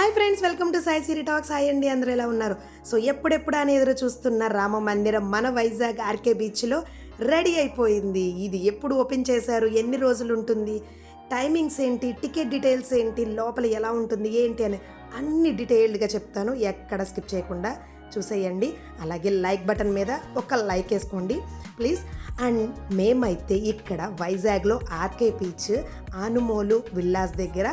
Hi friends welcome to Sai Siri talks hi అండి అందరూ ఎలా ఉన్నారు? సో ఎప్పుడెప్పుడు అని ఎదురు చూస్తున్న రామ మందిరం మన వైజాగ్ ఆర్కే బీచ్లో రెడీ అయిపోయింది. ఇది ఎప్పుడు ఓపెన్ చేశారు? ఎన్ని రోజులు ఉంటుంది? టైమింగ్స్ ఏంటి? టికెట్ డీటెయిల్స్ ఏంటి? లోపల ఎలా ఉంటుంది? ఏంటి అని అన్ని డీటెయిల్డ్గా చెప్తాను. ఎక్కడ స్కిప్ చేయకుండా చూసేయండి. అలాగే లైక్ బటన్ మీద ఒక లైక్ వేసుకోండి ప్లీజ్. అండ్ మేమైతే ఇక్కడ వైజాగ్లో ఆర్కే బీచ్ ఆనుమోలు విల్లాస్ దగ్గర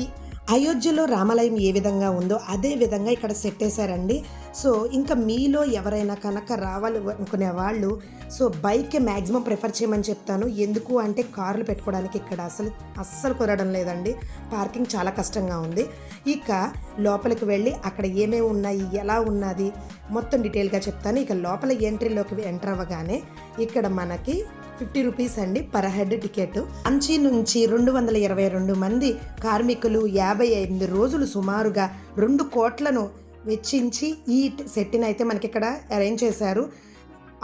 ఈ అయోధ్యలో రామాలయం ఏ విధంగా ఉందో అదే విధంగా ఇక్కడ సెట్ వేశారండి. సో ఇంకా మీలో ఎవరైనా కనుక రావాలి అనుకునే వాళ్ళు సో బైక్ మ్యాక్సిమం ప్రిఫర్ చేయమని చెప్తాను. ఎందుకు అంటే కార్లు పెట్టుకోవడానికి ఇక్కడ అసలు అస్సలు కుదరడం లేదండి. పార్కింగ్ చాలా కష్టంగా ఉంది. ఇక లోపలికి వెళ్ళి అక్కడ ఏమేమి ఉన్నాయి ఎలా ఉన్నది మొత్తం డీటెయిల్గా చెప్తాను. ఇక లోపల ఎంట్రీలోకి ఎంటర్ అవ్వగానే ఇక్కడ మనకి ఫిఫ్టీ రూపీస్ అండి పర్ హెడ్ టికెట్. అంచి నుంచి రెండు వందల ఇరవై రెండు మంది కార్మికులు యాభై ఎనిమిది రోజులు సుమారుగా రెండు కోట్లను వెచ్చించి ఈ సెట్టిని అయితే మనకి ఇక్కడ అరేంజ్ చేశారు.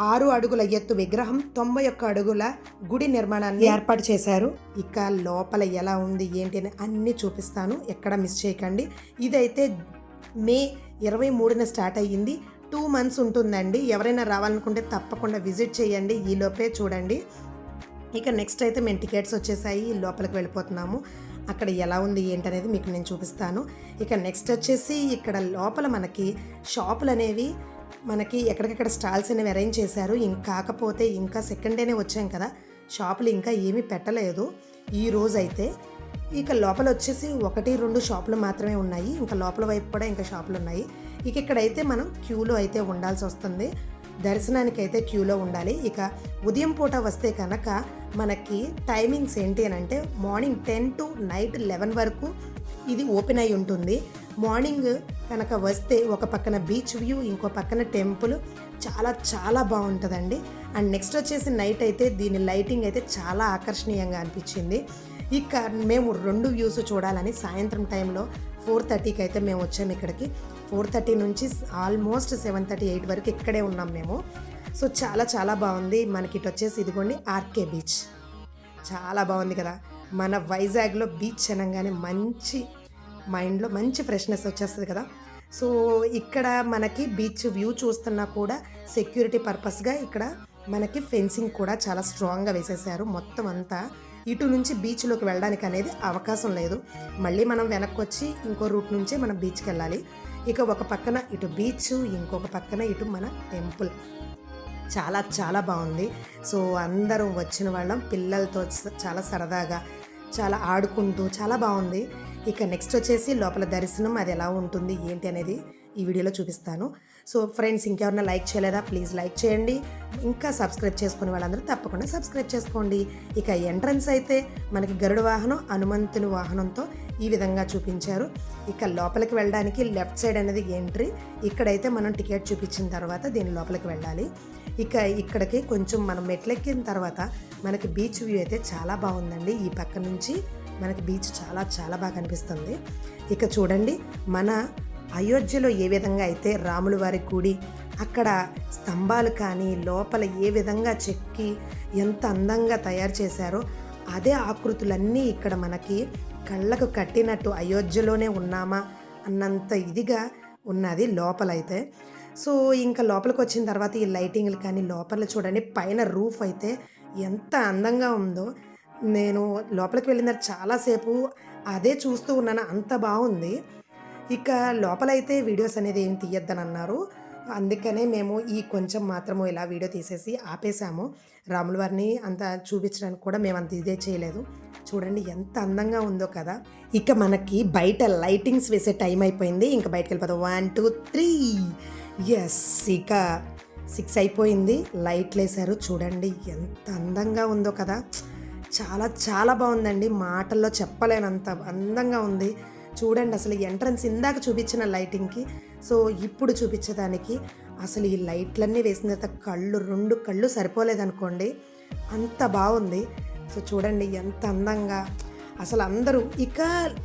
ఆరు అడుగుల ఎత్తు విగ్రహం తొంభై ఒక్క అడుగుల గుడి నిర్మాణాన్ని ఏర్పాటు చేశారు. ఇక లోపల ఎలా ఉంది ఏంటి అని అన్నీ చూపిస్తాను. ఎక్కడ మిస్ చేయకండి. ఇదైతే మే ఇరవై మూడున స్టార్ట్ అయ్యింది. టూ మంత్స్ ఉంటుందండి. ఎవరైనా రావాలనుకుంటే తప్పకుండా విజిట్ చేయండి. ఈలోపే చూడండి. ఇక నెక్స్ట్ అయితే మేము టికెట్స్ వచ్చేసాయి. లోపలికి వెళ్ళిపోతున్నాము. అక్కడ ఎలా ఉంది ఏంటనేది మీకు నేను చూపిస్తాను. ఇక నెక్స్ట్ వచ్చేసి ఇక్కడ లోపల మనకి షాపులు అనేవి మనకి ఎక్కడికెక్కడ స్టాల్స్ అనేవి అరేంజ్ చేశారు. ఇంకా కాకపోతే ఇంకా సెకండ్ డేనే వచ్చాం కదా. షాపులు ఇంకా ఏమీ పెట్టలేదు. ఈ రోజు అయితే ఇక లోపల వచ్చేసి ఒకటి రెండు షాపులు మాత్రమే ఉన్నాయి. ఇంకా లోపల వైపు కూడా ఇంకా షాపులు ఉన్నాయి. ఇక ఇక్కడైతే మనం క్యూలో అయితే ఉండాల్సి వస్తుంది. దర్శనానికి అయితే క్యూలో ఉండాలి. ఇక ఉదయం పూట వస్తే కనుక మనకి టైమింగ్స్ ఏంటి అని అంటే morning ten to night eleven వరకు ఇది ఓపెన్ అయి ఉంటుంది. మార్నింగ్ కనుక వస్తే ఒక పక్కన బీచ్ వ్యూ ఇంకో పక్కన టెంపుల్ చాలా చాలా బాగుంటుందండి. అండ్ నెక్స్ట్ వచ్చేసి నైట్ అయితే దీని లైటింగ్ అయితే చాలా ఆకర్షణీయంగా అనిపించింది. ఇక మేము రెండు వ్యూస్ చూడాలని సాయంత్రం టైంలో ఫోర్ థర్టీకి అయితే మేము వచ్చాము ఇక్కడికి. ఫోర్ థర్టీ నుంచి ఆల్మోస్ట్ సెవెన్ థర్టీ ఎయిట్ వరకు ఇక్కడే ఉన్నాం మేము. సో చాలా చాలా బాగుంది. మనకి ఇటు వచ్చేసి ఇదిగోండి ఆర్కే బీచ్. చాలా బాగుంది కదా. మన వైజాగ్లో బీచ్ అనగానే మంచి మైండ్లో మంచి ఫ్రెష్నెస్ వచ్చేస్తుంది కదా. సో ఇక్కడ మనకి బీచ్ వ్యూ చూస్తున్నా కూడా సెక్యూరిటీ పర్పస్గా ఇక్కడ మనకి ఫెన్సింగ్ కూడా చాలా స్ట్రాంగ్గా వేసేసారు. మొత్తం అంతా ఇటు నుంచి బీచ్లోకి వెళ్ళడానికి అనేది అవకాశం లేదు. మళ్ళీ మనం వెనక్కి వచ్చి ఇంకో రూట్ నుంచే మనం బీచ్కి వెళ్ళాలి. ఇక ఒక పక్కన ఇటు బీచ్ ఇంకొక పక్కన ఇటు మన టెంపుల్ చాలా చాలా బాగుంది. సో అందరం వచ్చిన వాళ్ళం పిల్లలతో చాలా సరదాగా చాలా ఆడుకుంటూ చాలా బాగుంది. ఇక నెక్స్ట్ వచ్చేసి లోపల దర్శనం అది ఎలా ఉంటుంది ఏంటి అనేది ఈ వీడియోలో చూపిస్తాను. సో ఫ్రెండ్స్ ఇంకెవరన్నా లైక్ చేయలేదా? ప్లీజ్ లైక్ చేయండి. ఇంకా సబ్స్క్రైబ్ చేసుకునే వాళ్ళందరూ తప్పకుండా సబ్స్క్రైబ్ చేసుకోండి. ఇక ఎంట్రన్స్ అయితే మనకి గరుడ వాహనం హనుమంతుని వాహనంతో ఈ విధంగా చూపించారు. ఇక లోపలికి వెళ్ళడానికి లెఫ్ట్ సైడ్ అనేది ఎంట్రీ. ఇక్కడైతే మనం టికెట్ చూపించిన తర్వాత దీని లోపలికి వెళ్ళాలి. ఇక ఇక్కడికి కొంచెం మనం మెట్లెక్కిన తర్వాత మనకి బీచ్ వ్యూ అయితే చాలా బాగుందండి. ఈ పక్క నుంచి మనకి బీచ్ చాలా చాలా బాగా కనిపిస్తుంది ఇక చూడండి మన అయోధ్యలో ఏ విధంగా అయితే రాముల వారి గుడి అక్కడ స్తంభాలు కానీ లోపల ఏ విధంగా చెక్కి ఎంత అందంగా తయారు చేశారో అదే ఆకృతులన్నీ ఇక్కడ మనకి కళ్ళకు కట్టినట్టు అయోధ్యలోనే ఉన్నామా అన్నంత ఇదిగా ఉన్నది లోపలైతే. సో ఇంకా లోపలికి వచ్చిన తర్వాత ఈ లైటింగ్లు కానీ లోపల చూడండి పైన రూఫ్ అయితే ఎంత అందంగా ఉందో. నేను లోపలికి వెళ్ళిన చాలాసేపు అదే చూస్తూ ఉన్నాను అంత బాగుంది. ఇక లోపలైతే వీడియోస్ అనేది ఏం తీయొద్దని అన్నారు అందుకనే మేము ఈ కొంచెం మాత్రము ఇలా వీడియో తీసేసి ఆపేసాము రాముల వారిని అంత చూపించడానికి కూడా మేము అంత ఇదే చేయలేదు. చూడండి ఎంత అందంగా ఉందో కదా. ఇక మనకి బయట లైటింగ్స్ వేసే టైం అయిపోయింది. ఇంకా బయటకు వెళ్ళిపోతాం వన్ టూ త్రీ. ఎస్ ఇక సిక్స్ అయిపోయింది. లైట్లు వేశారు చూడండి ఎంత అందంగా ఉందో కదా. చాలా చాలా బాగుందండి. మాటల్లో చెప్పలేనంత అందంగా ఉంది. చూడండి అసలు ఎంట్రన్స్ ఇందాక చూపించిన లైటింగ్కి సో ఇప్పుడు చూపించేదానికి అసలు ఈ లైట్లన్నీ వేసిన తర్వాత కళ్ళు రెండు కళ్ళు సరిపోలేదనుకోండి అంత బాగుంది. సో చూడండి ఎంత అందంగా అసలు అందరూ ఇక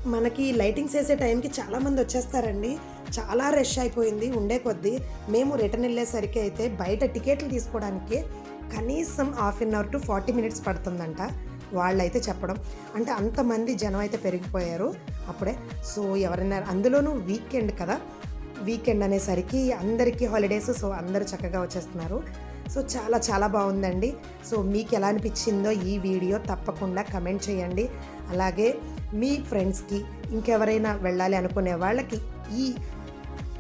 మనకి లైటింగ్స్ వేసే టైంకి చాలామంది వచ్చేస్తారండి చాలా రష్ అయిపోయింది ఉండే కొద్దీ మేము రిటర్న్ వెళ్ళేసరికి అయితే బయట టికెట్లు తీసుకోవడానికి కనీసం half an hour to forty minutes పడుతుందంట. వాళ్ళైతే చెప్పడం. అంటే అంతమంది జనం అయితే పెరిగిపోయారు. అప్పుడే. సో ఎవరైనా అందులోనూ వీకెండ్ కదా. వీకెండ్ అనేసరికి అందరికీ హాలిడేస్. సో అందరూ చక్కగా వచ్చేస్తున్నారు. సో చాలా చాలా బాగుందండి. సో మీకు ఎలా అనిపించిందో ఈ వీడియో తప్పకుండా కమెంట్ చేయండి. అలాగే మీ ఫ్రెండ్స్కి ఇంకెవరైనా వెళ్ళాలి అనుకునే వాళ్ళకి ఈ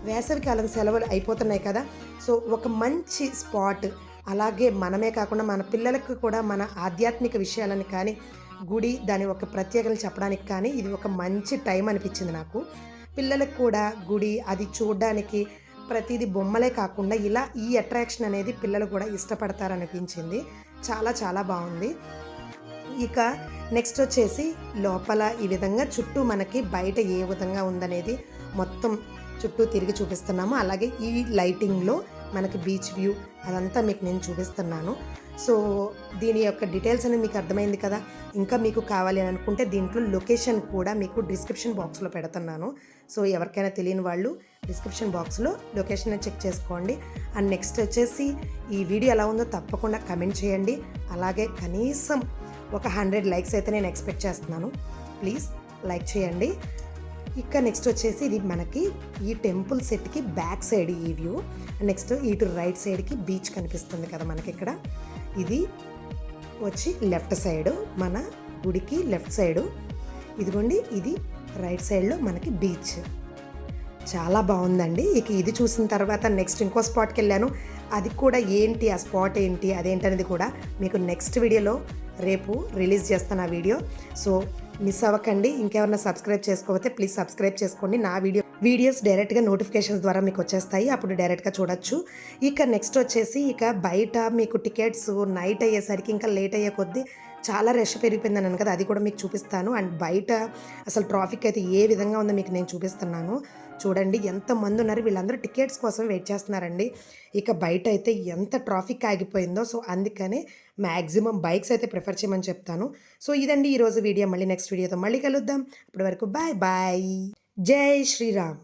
వేసవికాలం సెలవులు అయిపోతున్నాయి కదా. సో ఒక మంచి స్పాట్ అలాగే మనమే కాకుండా మన పిల్లలకు కూడా మన ఆధ్యాత్మిక విషయాలని కానీ గుడి దాని ఒక ప్రత్యేకతలు చెప్పడానికి కానీ ఇది ఒక మంచి టైం అనిపించింది నాకు. పిల్లలకు కూడా గుడి అది చూడడానికి ప్రతిదీ బొమ్మలే కాకుండా ఇలా ఈ అట్రాక్షన్ అనేది పిల్లలు కూడా ఇష్టపడతారనిపించింది. చాలా చాలా బాగుంది. ఇక నెక్స్ట్ వచ్చేసి లోపల ఈ విధంగా చుట్టూ మనకి బయట ఏ విధంగా ఉందనేది మొత్తం చుట్టూ తిరిగి చూపిస్తున్నాము. అలాగే ఈ లైటింగ్లో మనకి బీచ్ వ్యూ అదంతా మీకు నేను చూపిస్తున్నాను. సో దీని యొక్క డీటెయిల్స్ అనేది మీకు అర్థమైంది కదా? ఇంకా మీకు కావాలి అని అనుకుంటే దీంట్లో లొకేషన్ కూడా మీకు డిస్క్రిప్షన్ బాక్స్లో పెడుతున్నాను. సో ఎవరికైనా తెలియని వాళ్ళు డిస్క్రిప్షన్ బాక్స్లో లొకేషన్ చెక్ చేసుకోండి. అండ్ నెక్స్ట్ వచ్చేసి ఈ వీడియో ఎలా ఉందో తప్పకుండా కమెంట్ చేయండి. అలాగే కనీసం ఒక హండ్రెడ్ లైక్స్ అయితే నేను ఎక్స్పెక్ట్ చేస్తున్నాను. ప్లీజ్ లైక్ చేయండి. ఇక నెక్స్ట్ వచ్చేసి ఇది మనకి ఈ టెంపుల్ సెట్కి బ్యాక్ సైడ్ ఈ వ్యూ నెక్స్ట్ ఇటు రైట్ సైడ్కి బీచ్ కనిపిస్తుంది కదా మనకి ఇక్కడ. ఇది వచ్చి లెఫ్ట్ సైడ్ మన గుడికి లెఫ్ట్ సైడు ఇదిగోండి ఇది రైట్ సైడ్లో మనకి బీచ్ చాలా బాగుందండి. ఇక ఇది చూసిన తర్వాత నెక్స్ట్ ఇంకో స్పాట్కి వెళ్ళాను. అది కూడా ఏంటి ఆ స్పాట్ ఏంటి అదేంటనేది కూడా మీకు నెక్స్ట్ వీడియోలో రేపు రిలీజ్ చేస్తాను ఆ వీడియో సో మిస్ అవ్వకండి. ఇంకెవరన్నా సబ్స్క్రైబ్ చేసుకోకపోతే ప్లీజ్ సబ్స్క్రైబ్ చేసుకోండి. నా వీడియో వీడియోస్ డైరెక్ట్గా నోటిఫికేషన్స్ ద్వారా మీకు వచ్చేస్తాయి. అప్పుడు డైరెక్ట్గా చూడొచ్చు. ఇక నెక్స్ట్ వచ్చేసి ఇక బయట మీకు టికెట్స్ నైట్ అయ్యేసరికి ఇంకా లేట్ అయ్యే కొద్దీ చాలా రష్ పెరిగిపోయింది అన్నాను కదా అది కూడా మీకు చూపిస్తాను. అండ్ బయట అసలు ట్రాఫిక్ అయితే ఏ విధంగా ఉందో మీకు నేను చూపిస్తున్నాను. చూడండి ఎంతమంది ఉన్నారు వీళ్ళందరూ టికెట్స్ కోసం వెయిట్ చేస్తున్నారండి. ఇక బయట అయితే ఎంత ట్రాఫిక్ ఆగిపోయిందో సో అందుకనే మ్యాక్సిమం బైక్స్ అయితే ప్రిఫర్ చేయమని చెప్తాను. సో ఇదండి ఈరోజు వీడియో. మళ్ళీ నెక్స్ట్ వీడియోతో మళ్ళీ కలుద్దాం. అప్పటి వరకు బాయ్ బాయ్. జై శ్రీరామ్.